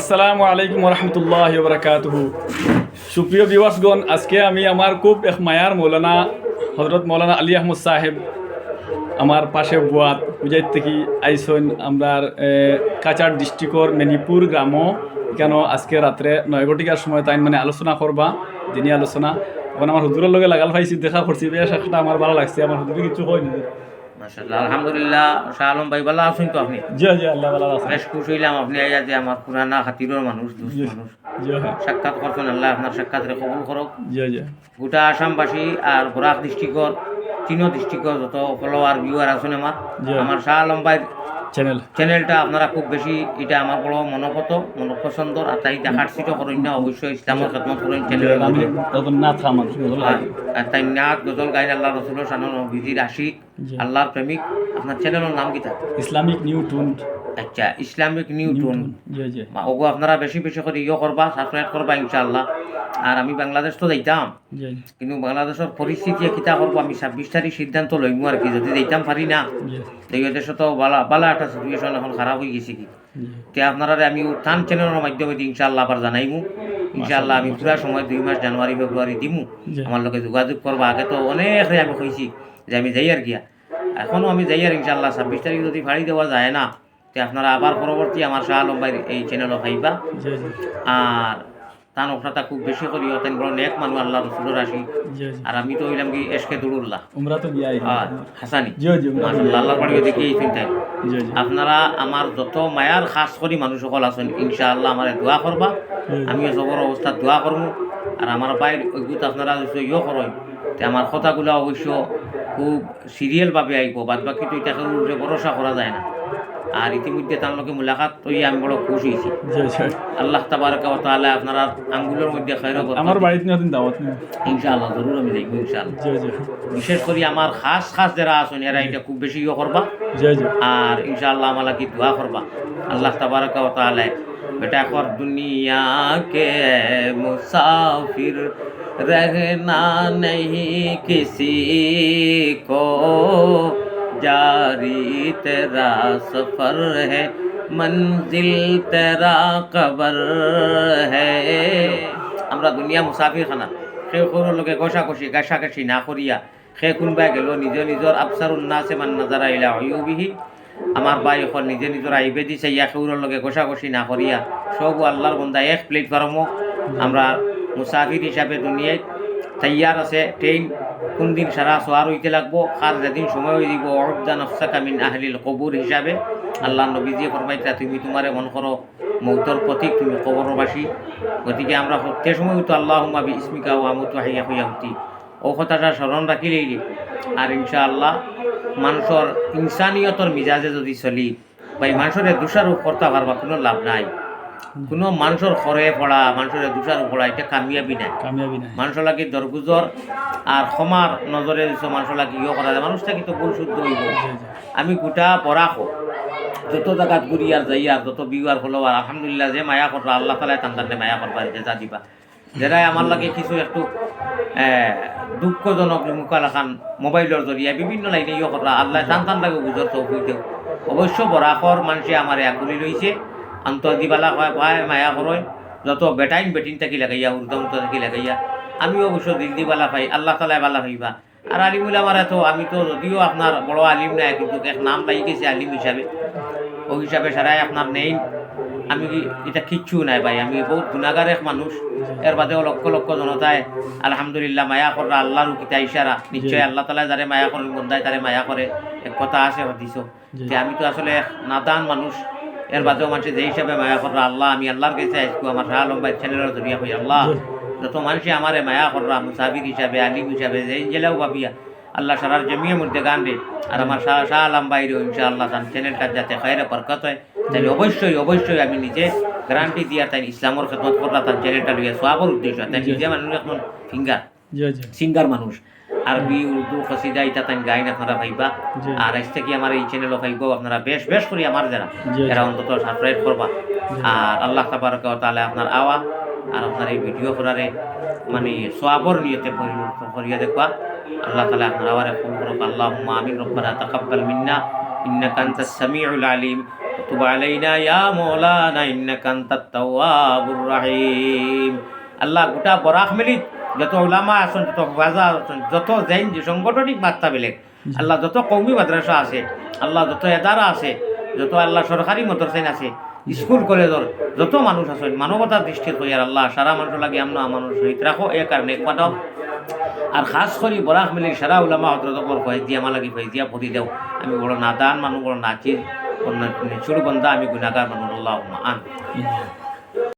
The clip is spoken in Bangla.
আসসালামু আলাইকুম রহমতুল্লাহ বরকাতুহ সুপ্রিয় বিবাসগণ আজকে আমি আমার খুব এক মায়ার মৌলানা হজরত মৌলানা আলী আহমদ সাহেব আমার পাশে বুয়াত বুঝাই থেকে, আইসন আমরা কাচার ডিস্ট্রিক্টর মেনিপুর গ্রাম কেন আজকে রাত্রে নয় সময় তাই মানে আলোচনা করবা দিনই আলোচনা। এখন আমার হুজুরের লগে লাগাল পাইছি দেখা করছি, বেশ একটা আমার ভালো লাগছে, আমার হুজুরে কিছু হয় না। মাশাআল্লাহ আলহামদুলিল্লাহ শাহ আলম ভাই ভালো আছেন তো আপনি? জি জি আল্লাহ ভালো আছে বেশ খুশ হইলাম আপনি আইয়া যে আমার পুরানা খাতিরের মানুষ দুষ্ট মানুষ। সাক্ষাৎ করছেন আল্লাহ আপনার সাক্ষাৎরে কবুল করক। জি জি। গোটা আসামবাসী আর বরাক ডিস্ট্রিক্টর তিনো ডিস্ট্রিক্টর যত ফলোয়ার ভিউয়ার আছেন আমার জি। আমার শাহ আলম ভাই চ্যানেল চ্যানেলটা আপনারা খুব বেশি এটা আমার বড় মনোপত মন পছন্দ আর তাই দেখার সিটও করেন না অবশ্যই ইসলামের খেদমত করেন চ্যানেল আর তাই নাথ গজল গাইন আল্লাহ রসুল সানন বিজির আশিক। আল্লাহর প্রেমিক আপনার চ্যানেলের নাম কি থাকে ইসলামিক নিউটন আচ্ছা ইসলামিক নিউটন ওগো আপনারা বেশি বেশি করে ইয়ে করবা সাবস্ক্রাইব করবা ইনশাআল্লাহ। আর আমি বাংলাদেশ তো যাইতাম। কিন্তু বাংলাদেশের পরিস্থিতি কিতা করব আমি ছাব্বিশ তারিখ সিদ্ধান্ত লইমু আর কি। যদি যাইতাম পারি না এই দেশে তো বালা বালা একটা সিচুয়েশন এখন খারাপ হয়ে গেছে কি। তে আপনারা আমি টান চ্যানেলের মাধ্যমে দি ইনশাআল্লাহ আবার জানাইমু। ইনশাআল্লাহ আমি পুরা সময় দুই মাস জানুয়ারি ফেব্রুয়ারি দিমু। আমার লোকে যোগাযোগ করবা। আগে তো অনেক আমি কইছি যে আমি যাই আর গিয়া। এখনও আমি যাই আর ইনশাআল্লাহ ছাব্বিশ তারিখ যদি ফাড়ি দেওয়া যায় না তে আপনারা আবার পরবর্তী আমার শাহ আলম ভাইয়ের এই চ্যানেলও জি আর তান ওখানটা খুব বেশি করি অতেন বড় নেক মানুষ আল্লাহ রসুলের আসি। আর আমি তো হইলাম কি এসকে দুরুল্লাহ। হাসানি। আল্লাহর বাড়িও দেখি এই চিন্তায়? আপনারা আমার যত মায়ার খাস করি মানুষ সকল আছেন ইনশাআল্লাহ আমার দোয়া করবা। আমিও সবর অবস্থা দোয়া করব আর আমার বাইর ওইগুত আপনারা ইয়ে করেন তে আমার কথাগুলো অবশ্য খুব সিরিয়ালভাবে আইব বাদ বাকি তো এটাকে ভরসা করা যায় না। আর ইতিমধ্যে তার লোকে মুলাকাত তৈ আমি বড় খুশি হয়েছি জি জি আল্লাহ তাবারকা ওয়া তাআলা আপনারা আঙ্গুলের মধ্যে খাইর আমার বাড়িতে নতুন দাওয়াত নেই ইনশাআল্লাহ জরুর আমি দেখব ইনশাআল্লাহ জি জি বিশেষ করে আমার খাস খাস যারা আছেন এরা এটা খুব বেশি ইয়ে করবা জি জি আর ইনশাআল্লাহ আমালা কি দোয়া করবা আল্লাহ তাবারক ওয়া তাআলা বেটা কর দুনিয়া के मुसाफिर रहना नहीं किसी को जारी तेरा सफर है मंजिल तेरा कबर है আমরা দুনিয়া মুসাফির খানা সেই সৰু লোকে কষা কষি গাছা কাছি না করিয়া সেই কোনোবাই গেল নিজে নিজৰ আফচাৰ উন্নাছে মান নাজাৰা আহিলা হয়ুবিহি আমার বাই এখন নিজে নিজৰ আহিবে দিছে ইয়া সৌৰৰ লগে কষা কষি না করিয়া সব আল্লাহর বন্ধা এক প্লেটফর্মও আমরা মুসাফির হিসাবে দুনিয়ায় তৈয়ার আছে ট্রেন কোন দিন সারা সোয়ার হইতে লাগবো, আর যেদিন সময় হয়ে দিব অর্দা নফসা কামিন আহলিল কবুর হিসাবে। আল্লাহ নবীজিয়ে ফরমাইতা তুমি তোমারে মন করো, মৌতর প্রতীক, তুমি কবরবাসী। গতিকে আমরা সত্যি সময় হইতো আল্লাহ মাবি ইসমিকা ও আমতো হাইয়া হইয়া হতি ও কথাটা স্মরণ রাখিলেই আর ইনশাআল্লাহ মানুষের ইনসানিয়তর মিজাজে যদি চলি, বা এই মানুষের দোষারোপ করতে পারবা কোনো লাভ নাই। কোনো মানুষের খরে পড়া মানুষের দোষারোপ পড়া এটা কামিয়াবি নাই। কামিয়াবি নাই। মানুষ লাগি দরগুজর আর ক্ষমার নজরে দিছ মানুষ লাগি ইয়ে করা যায়। মানুষটা কিন্তু ভুল শুদ্ধ হইব আমি গোটা পড়াখ যত জায়গাত ঘুরি আর যাই আর যত বিউ আর ফলোয়ার আলহামদুলিল্লাহ যে মায়া করবা আল্লাহ টান টানতে মায়া করবা যা দিবা। যারাই আমার লাগে কিছু একটু দুঃখজনক মুখাল খান মোবাইলের জরিয়া বিভিন্ন লাইনে ইয়ে করবা আল্লাহ টান টান লাগে বুঝর চৌকুই দেও অবশ্য বরাকর মানুষে আমার একুলি রয়েছে আন্তর দিবালা হয় ভাই মায়া করয় যত বেটাইন বেটিন থাকি লাগাইয়া উর্দম থাকি লাগাইয়া। আমিও অবশ্য দিল দিবালা পাই আল্লাহ তালাই বালা হইবা আর আলিমুল আমার এত আমি তো যদিও আপনার বড় আলিম নাই কিন্তু এক নাম লাগি গেছে আলিম হিসাবে ওই হিসাবে সারাই আপনার নেই আমি এটা কিচ্ছু নাই ভাই আমি বহুত গুণাগার এক মানুষ এর বাদেও লক্ষ লক্ষ জনতায় আলহামদুলিল্লাহ মায়া কররা আল্লাহর কিতা ইশারা নিশ্চয় আল্লাহ তালা যারে মায়া করে বন্ধায় তারে মায়া করে এক কথা আছে হদিস আমি তো আসলে এক নাদান মানুষ এর বাদেও মানুষ যে হিসাবে মায়া কররা আল্লাহ আমি আল্লাহর কাছে আইসু আমার শাহ আলম ভাই চ্যানেলের জরিয়া হই আল্লাহ। যত মানুষে আমারে মায়া কররা মুসাফির হিসাবে আলিম হিসাবে যে জেলাও ভাবিয়া আল্লাহ সারার জমিয়ে মধ্যে গান রে। আর আমার শাহ শাহ আলম বাইরেও ইনশাআল্লাহ তার চ্যানেলটা যাতে খায়রে বরকত হয় তাই অবশ্যই অবশ্যই আমি নিজে গ্যারান্টি দিয়া তাই ইসলামর খেদমত করলা তার চ্যানেলটা লইয়া সোয়াবর উদ্দেশ্য তাই নিজে মানুষ এখন ফিঙ্গার সিঙ্গার মানুষ। আরবি উর্দু কসিদা ইটা তাই গাইন আপনারা পাইবা জি। আর আজ থেকে আমার এই চ্যানেলও পাইব আপনারা বেশ বেশ করে আমার যারা। এরা অন্তত সাবস্ক্রাইব করবা। আর আল্লাহ তাবারক তাআলা আপনার আওয়া আর আপনার এই ভিডিও করারে মানে সোয়াবর নিয়তে পরিণত করিয়া দেখবা। আল্লাহ তাআলা আপনার আওয়ারে কবুল করুক। আল্লাহুম্মা আমিন। রব্বানা তাকাব্বাল মিন্না। ইন্নাকা আনতাস সামিউল আলিম। তুব আলাইনা ইয়া মৌলানা। ইন্নাকা আনতাত তাওয়াবুর রাহিম। আল্লাহ গোটা বরাক মিলি যত ওলামা আছেন যত বাজা আছেন যত জৈন সাংগঠনিক বার্তা বেলেগ আল্লাহ যত কৌমি মাদ্রাসা আছে আল্লাহ যত এদারা আছে যত আল্লাহ সরকারি মাদ্রাসাইন আছে স্কুল কলেজর যত মানুষ আছেন মানবতার দৃষ্টিত হইয়ার আল্লাহ সারা মানুষ লাগে আমরা মানুষ সহিত রাখো এ কারণে একমাত্র আর খাস করে বরাক মিলি সারা উলামা হজরত ফয়েজিয়া আমার লাগি ফয়েজিয়া ভরি দেও। আমি বড় নাদান মানুষ বড় নাচির নিচুর বন্ধা আমি গুণাগার মানুষ আল্লাহ আন